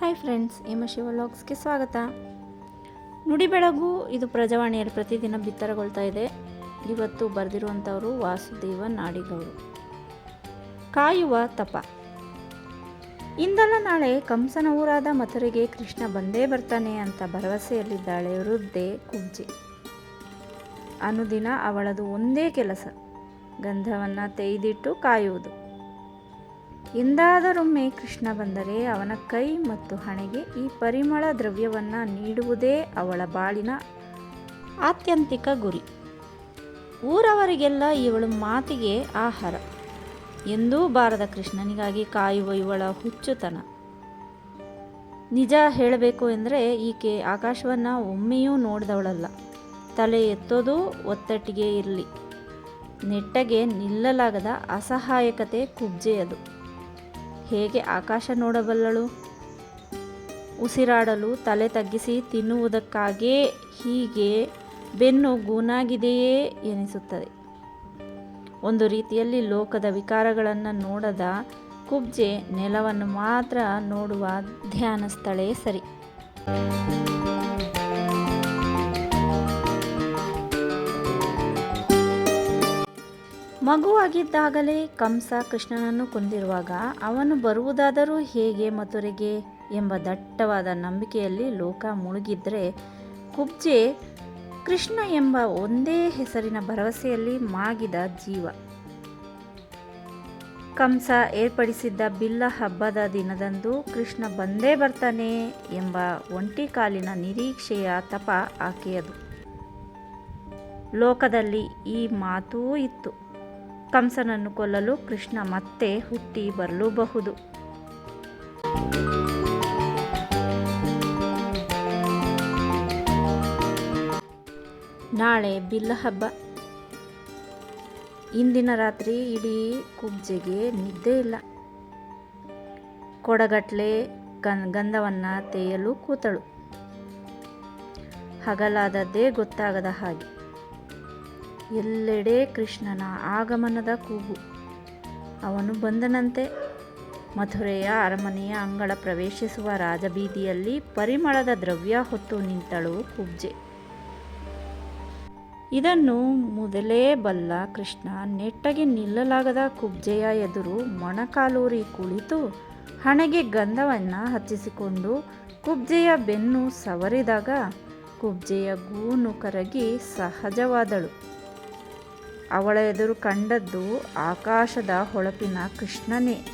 Hi friends, ಎಮ ಶಿವ ವ್ಲಾಗ್ಸ್ಗೆ ಸ್ವಾಗತ. ನುಡಿ ಬೆಳಗು, ಇದು ಪ್ರಜಾವಾಣಿಯಲ್ಲಿ ಪ್ರತಿದಿನ ಬಿತ್ತರಗೊಳ್ತಾ ಇದೆ. ಇವತ್ತು ಬರೆದಿರುವಂಥವರು ವಾಸುದೇವ ನಾಡಿಗವರು ಕಾಯುವ ತಪ. ಇಂದಲ್ಲ ನಾಳೆ ಕಂಸನ ಊರಾದ ಮಥುರೆಗೆ ಕೃಷ್ಣ ಬಂದೇ ಬರ್ತಾನೆ ಅಂತ ಭರವಸೆಯಲ್ಲಿದ್ದಾಳೆ ವೃದ್ಧೆ ಕುಬ್ಜಿ ಅನುದಿನ ಅವಳದು ಒಂದೇ ಕೆಲಸ, ಗಂಧವನ್ನು ತೆಗೆದಿಟ್ಟು ಕಾಯುವುದು. ಎಂದಾದರೊಮ್ಮೆ ಕೃಷ್ಣ ಬಂದರೆ ಅವನ ಕೈ ಮತ್ತು ಹಣೆಗೆ ಈ ಪರಿಮಳ ದ್ರವ್ಯವನ್ನು ನೀಡುವುದೇ ಅವಳ ಬಾಳಿನ ಆತ್ಯಂತಿಕ ಗುರಿ. ಊರವರಿಗೆಲ್ಲ ಇವಳು ಮಾತಿಗೆ ಆಹಾರ. ಎಂದೂ ಬಾರದ ಕೃಷ್ಣನಿಗಾಗಿ ಕಾಯುವ ಇವಳ ಹುಚ್ಚುತನ. ನಿಜ ಹೇಳಬೇಕು ಎಂದರೆ ಈಕೆ ಆಕಾಶವನ್ನು ಒಮ್ಮೆಯೂ ನೋಡಿದವಳಲ್ಲ. ತಲೆ ಎತ್ತೋದು ಒತ್ತಟ್ಟಿಗೆ ಇರಲಿ. ನೆಟ್ಟಗೆ ನಿಲ್ಲಲಾಗದ ಅಸಹಾಯಕತೆ ಕುಬ್ಜೆಯದು. ಹೇಗೆ ಆಕಾಶ ನೋಡಬಲ್ಲಳು? ಉಸಿರಾಡಲು ತಲೆ ತಗ್ಗಿಸಿ ತಿನ್ನುವುದಕ್ಕಾಗೇ ಹೀಗೆ ಬೆನ್ನು ಗೂನಾಗಿದೆಯೇ ಎನಿಸುತ್ತದೆ. ಒಂದು ರೀತಿಯಲ್ಲಿ ಲೋಕದ ವಿಕಾರಗಳನ್ನು ನೋಡದ ಕುಬ್ಜೆ ನೆಲವನ್ನು ಮಾತ್ರ ನೋಡುವ ಧ್ಯಾನಸ್ಥಳೇ ಸರಿ. ಮಗುವಾಗಿದ್ದಾಗಲೇ ಕಂಸ ಕೃಷ್ಣನನ್ನು ಕೊಂದಿರುವಾಗ ಅವನು ಬರುವುದಾದರೂ ಹೇಗೆ ಮಥುರೆಗೆ ಎಂಬ ದಟ್ಟವಾದ ನಂಬಿಕೆಯಲ್ಲಿ ಲೋಕ ಮುಳುಗಿದ್ರೆ ಕುಬ್ಜೆ ಕೃಷ್ಣ ಎಂಬ ಒಂದೇ ಹೆಸರಿನ ಭರವಸೆಯಲ್ಲಿ ಮಾಗಿದ ಜೀವ. ಕಂಸ ಏರ್ಪಡಿಸಿದ್ದ ಬಿಲ್ಲ ಹಬ್ಬದ ದಿನದಂದು ಕೃಷ್ಣ ಬಂದೇ ಬರ್ತಾನೆ ಎಂಬ ಒಂಟಿ ಕಾಲಿನ ನಿರೀಕ್ಷೆಯ ತಪ ಆಕೆಯದು. ಲೋಕದಲ್ಲಿ ಈ ಮಾತೂ ಇತ್ತು. ಕಂಸನನ್ನು ಕೊಲ್ಲಲು ಕೃಷ್ಣ ಮತ್ತೆ ಹುಟ್ಟಿ ಬರಲೂಬಹುದು. ನಾಳೆ ಬಿಲ್ಲ ಹಬ್ಬ. ಇಂದಿನ ರಾತ್ರಿ ಇಡೀ ಕುಬ್ಜೆಗೆ ನಿದ್ದೆ ಇಲ್ಲ. ಕೊಡಗಟ್ಲೆ ಗನ್, ಗಂಧವನ್ನು ತೇಯಲು ಕೂತಳು. ಹಗಲಾದದ್ದೇ ಗೊತ್ತಾಗದ ಹಾಗೆ. ಎಲ್ಲೆಡೆ ಕೃಷ್ಣನ ಆಗಮನದ ಕೂಗು. ಅವನು ಬಂದನಂತೆ. ಮಥುರೆಯ ಅರಮನೆಯ ಅಂಗಳ ಪ್ರವೇಶಿಸುವ ರಾಜಬೀದಿಯಲ್ಲಿ ಪರಿಮಳದ ದ್ರವ್ಯ ಹೊತ್ತು ನಿಂತಳು ಕುಬ್ಜೆ ಇದನ್ನು ಮೊದಲೇ ಬಲ್ಲ ಕೃಷ್ಣ ನೆಟ್ಟಗೆ ನಿಲ್ಲಲಾಗದ ಕುಬ್ಜೆಯ ಎದುರು ಮೊಣಕಾಲೂರಿ ಕುಳಿತು ಹಣೆಗೆ ಗಂಧವನ್ನು ಹಚ್ಚಿಸಿಕೊಂಡು ಕುಬ್ಜೆಯ ಬೆನ್ನು ಸವರಿದಾಗ ಕುಬ್ಜೆಯ ಗೂನು ಕರಗಿ ಸಹಜವಾದಳು. ಅವಳ ಎದುರು ಕಂಡದ್ದು ಆಕಾಶದ ಹೊಳಪಿನ ಕೃಷ್ಣನೇ.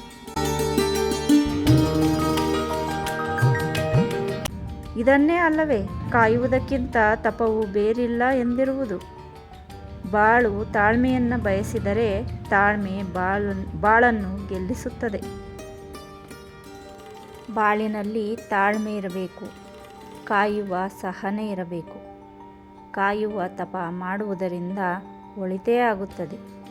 ಇದನ್ನೇ ಅಲ್ಲವೇ, ಕಾಯುವುದಕ್ಕಿಂತ ತಪವು ಬೇರಿಲ್ಲ ಎಂದಿರುವುದು. ಬಾಳು ತಾಳ್ಮೆಯನ್ನು ಬಯಸಿದರೆ ತಾಳ್ಮೆ ಬಾಳು, ಬಾಳನ್ನು ಗೆಲ್ಲಿಸುತ್ತದೆ. ಬಾಳಿನಲ್ಲಿ ತಾಳ್ಮೆ ಇರಬೇಕು, ಕಾಯುವ ಸಹನೆ ಇರಬೇಕು. ಕಾಯುವ ತಪ ಮಾಡುವುದರಿಂದ ಒಳಿತೇ ಆಗುತ್ತದೆ.